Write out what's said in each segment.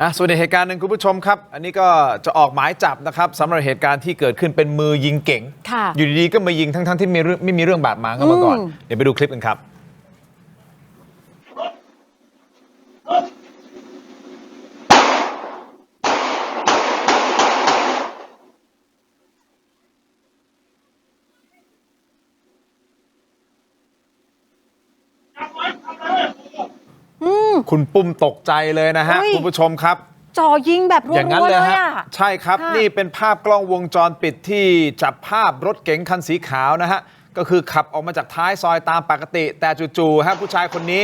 อะส่วนในเหตุการณ์หนึ่งคุณผู้ชมครับ อันนี้ก็จะออกหมายจับนะครับสำหรับเหตุการณ์ที่เกิดขึ้นเป็นมือยิงเก่ง ค่ะอยู่ดีๆก็มายิงทั้งๆที่ไม่เรื่องไม่มีเรื่องบาดหมางกันมาก่อน อืม เดี๋ยวไปดูคลิปกันครับ คุณปุ้มตกใจเลยนะฮะ เฮ้ย คุณผู้ชมครับ จ่อยิงแบบรัอย่างนั้นวๆเลเลยยฮะอะใช่ครับ ค่ะ นี่เป็นภาพกล้องวงจรปิดที่จับภาพรถเก๋งคันสีขาวนะฮะ ก็คือขับออกมาจากท้ายซอยตามปกติ แต่จู่ๆฮะผู้ชายคนนี้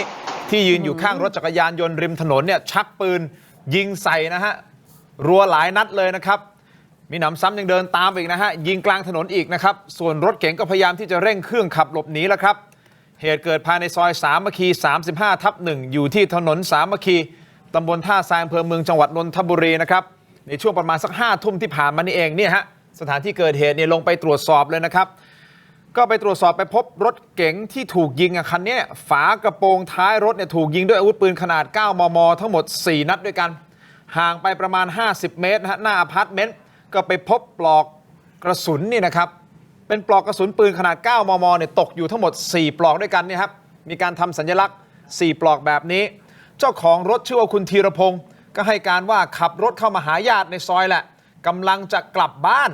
ที่ยืนอยู่ข้างรถจักรยานยนต์ริมถนนเนี่ยชักปืนยิงใส่นะฮะ รัวหลายนัดเลยนะครับ มีหนำซ้ำยังเดินตามอีกนะฮะ ยิงกลางถนนอีกนะครับ ส่วนรถเก๋งก็พยายามที่จะเร่งเครื่องขับหลบหนีแล้วครับ เหตุเกิดภายในซอยสามัคคี 35 ทับหนึ่งอยู่ที่ถนนสามัคคีตำบลท่าทรายอำเภอเมืองจังหวัดนนทบุรีนะครับในช่วงประมาณสักห้าทุ่มที่ผ่านมานี่เองเนี่ยฮะสถานที่เกิดเหตุเนี่ยลงไปตรวจสอบเลยนะครับ ก็ไปตรวจสอบไปพบรถเก๋งที่ถูกยิงอะคันนี้ฝากระโปรงท้ายรถเนี่ยถูกยิงด้วยอาวุธปืนขนาด 9 มม ทั้งหมด 4 นัดด้วยกัน ห่างไปประมาณ 50 เมตรนะฮะหน้าอพาร์ตเมนต์ก็ไปพบปลอกกระสุนนี่นะครับ เป็นปลอกกระสุนปืนขนาด 9 มม เนี่ยตกอยู่ทั้งหมด 4 ปลอกด้วยกันเนี่ยครับ มีการทำสัญลักษณ์ 4 ปลอกแบบนี้ เจ้าของรถชื่อว่าคุณธีรพงศ์ก็ให้การว่าขับรถเข้ามาหาญาติในซอยแหละกำลังจะกลับบ้าน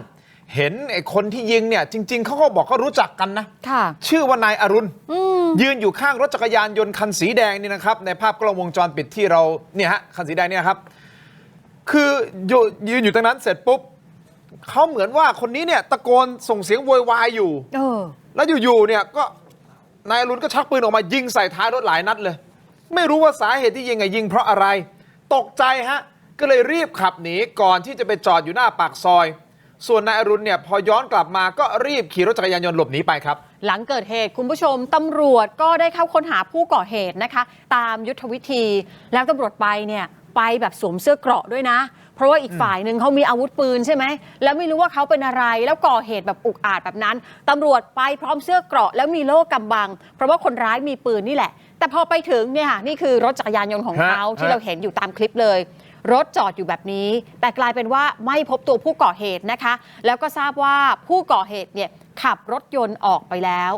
เห็นไอ้คนที่ยิงเนี่ยจริง ๆเขาก็บอกเขารู้จักกันนะค่ะชื่อว่านายอรุณ ยืนอยู่ข้างรถจักรยานยนต์คันสีแดงนี่นะครับ ในภาพกล้องวงจรปิดที่เราเนี่ยฮะคันสีแดงเนี่ยครับ คืออยู่ยืนอยู่ตรงนั้นเสร็จปุ๊บ เขาเหมือนว่าคนนี้เนี่ยตะโกนส่งเสียงโวยวายอยู่ เออ แล้วอยู่ๆเนี่ยก็นายอรุณก็ชักปืนออกมายิงใส่ท้ายรถหลายนัดเลย ไม่รู้ว่าสาเหตุที่ยิงไงยิงเพราะอะไร ตกใจฮะ ก็เลยรีบขับหนีก่อนที่จะไปจอดอยู่หน้าปากซอย ส่วนนายอรุณเนี่ยพอย้อนกลับมาก็รีบขี่รถจักรยานยนต์หลบหนีไปครับ หลังเกิดเหตุคุณผู้ชมตำรวจก็ได้เข้าค้นหาผู้ก่อเหตุนะคะ ตามยุทธวิธีแล้วตำรวจไปเนี่ยไปแบบสวมเสื้อเกราะด้วยนะ เพราะว่าอีกฝ่ายหนึ่งเขามีอาวุธปืนใช่ไหม แล้วไม่รู้ว่าเขาเป็นอะไร แล้วก่อเหตุแบบอุกอาจแบบนั้น ตำรวจไปพร้อมเสื้อเกราะ แล้วมีโล่กำบัง เพราะว่าคนร้ายมีปืนนี่แหละ แต่พอไปถึงเนี่ยค่ะนี่คือรถจักรยานยนต์ของเขาฮะที่เราเห็นอยู่ตามคลิปเลย รถจอดอยู่แบบนี้ แต่กลายเป็นว่าไม่พบตัวผู้ก่อเหตุนะคะ แล้วก็ทราบว่าผู้ก่อเหตุเนี่ย ขับรถยนต์ออกไปแล้ว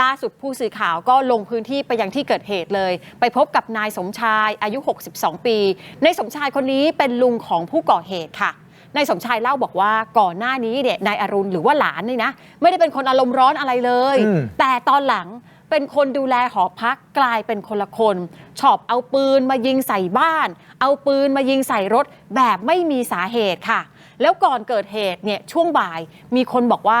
ล่าสุดผู้สื่อข่าวก็ลงพื้นที่ไปยังที่เกิดเหตุเลย ไปพบกับนายสมชายอายุ 62 ปีนายสมชายคนนี้เป็นลุงของผู้ก่อเหตุค่ะนายสมชายเล่าบอกว่าก่อนหน้านี้เนี่ยนายอรุณหรือว่าหลานนี่นะไม่ได้เป็นคนอารมณ์ร้อนอะไรเลยอืมแต่ตอนหลังเป็นคนดูแลหอพักกลายเป็นคนละคนชอบเอาปืนมายิงใส่บ้าน เอาปืนมายิงใส่รถแบบไม่มีสาเหตุค่ะ แล้วก่อนเกิดเหตุเนี่ยช่วงบ่ายมีคนบอกว่า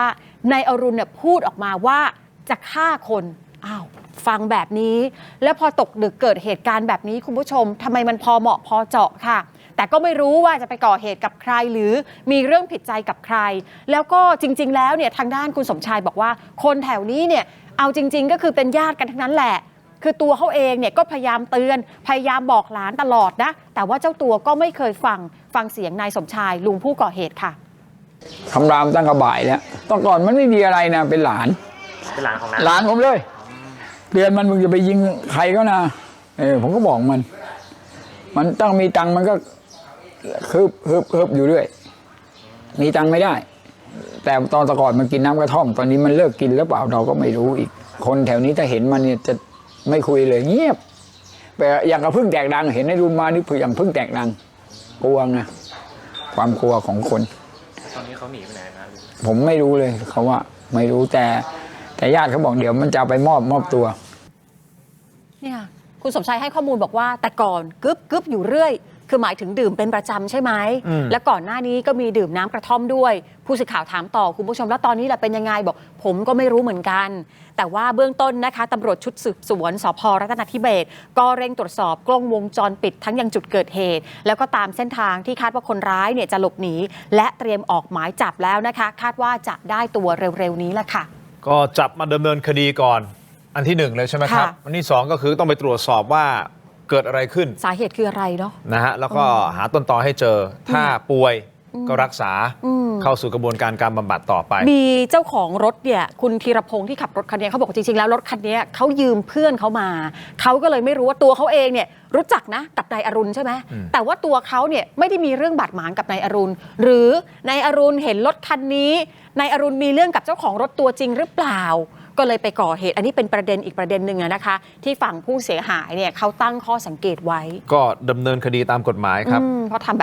นายอรุณเนี่ยพูดออกมาว่าจะฆ่าคนอ้าวฟังแบบนี้ แล้วพอตกดึกเกิดเหตุการณ์แบบนี้คุณผู้ชมทำไมมันพอเหมาะพอเจาะค่ะ แต่ก็ไม่รู้ว่าจะไปก่อเหตุกับใครหรือมีเรื่องผิดใจกับใคร แล้วก็จริง ๆ แล้วเนี่ยทางด้านคุณสมชายบอกว่า คนแถวนี้เนี่ยเอาจริง ๆ ก็คือเป็นญาติกันทั้งนั้นแหละ คือตัวเขาเองเนี่ยก็พยายามเตือน พยายามบอกหลานตลอดนะ แต่ว่าเจ้าตัวก็ไม่เคยฟังฟังเสียงนายสมชายลุงผู้ก่อเหตุค่ะ คำรามตั้งกระบ่ายแล้วตอนก่อนมันไม่มีอะไรนะ เป็นหลาน เป็นหลานของน้าหลานผมเลยเตือนมันมึงจะไปยิงใครก็นะ เออ ผมก็บอกมัน มันต้องมีตังค์มันก็ฮึบฮึบฮึบอยู่เรื่อย มีตังค์ไม่ได้ แต่ตอนแตะก่อนมันกินน้ำกระท่อม ตอนนี้มันเลิกกินแล้วเปล่าเราก็ไม่รู้อีก คนแถวนี้ถ้าเห็นมันเนี่ยจะไม่คุยเลยเงียบแต่อย่างกับพึ่งแตกดัง เห็นในรูมมานี่คืออย่างพึ่งแตกดังกลัวไงความกลัวของคน ตอนนี้เขาหนีไปไหนนะลุงผมไม่รู้เลยเขาว่าไม่รู้แต่ แต่ญาติเขาบอกเดี๋ยวมันจะเอาไปมอบมอบตัว เนี่ยคุณสมชายให้ข้อมูลบอกว่าแต่ก่อนกึบกึบอยู่เรื่อย คือหมายถึงดื่มเป็นประจำใช่ไหมอืม และก่อนหน้านี้ก็มีดื่มน้ำกระท่อมด้วย ผู้สื่อข่าวถามต่อคุณผู้ชมแล้วตอนนี้แหละเป็นยังไงบอก ผมก็ไม่รู้เหมือนกัน แต่ว่าเบื้องต้นนะคะตำรวจชุดสืบสวนสพรัตนทิเบศก็เร่งตรวจสอบกล้องวงจรปิดทั้งยังจุดเกิดเหตุ แล้วก็ตามเส้นทางที่คาดว่าคนร้ายเนี่ยจะหลบหนีและเตรียมออกหมายจับแล้วนะคะ คาดว่าจะได้ตัวเร็วๆนี้แหละค่ะ ก็จับมาดำเนินคดีก่อน อันที่หนึ่งเลยใช่ไหมครับ ค่ะ อันที่สองก็คือต้องไปตรวจสอบว่า เกิดอะไรขึ้นสาเหตุคืออะไรเนาะนะฮะแล้วก็หาต้นตอให้เจอ ถ้าป่วยก็รักษาอืมเข้าสู่กระบวนการการบำบัดต่อไป มีเจ้าของรถเนี่ยคุณธีรพงศ์ที่ขับรถคันนี้เขาบอกจริงๆแล้วรถคันนี้เขายืมเพื่อนเขามาเขาก็เลยไม่รู้ว่าตัวเขาเองเนี่ยรู้จักนะกับนายอรุณใช่ไหมอืมแต่ว่าตัวเขาเนี่ยไม่ได้มีเรื่องบาดหมางกับนายอรุณ หรือนายอรุณเห็นรถคันนี้นายอรุณมีเรื่องกับเจ้าของรถตัวจริงหรือเปล่า ก็เลยไปก่อเหตุ อันนี้เป็นประเด็นอีกประเด็นหนึ่งอะนะคะ ที่ฝั่งผู้เสียหายเนี่ยเขาตั้งข้อสังเกตไว้ ก็ดำเนินคดีตามกฎหมายครับอืมเพราะทำแบบ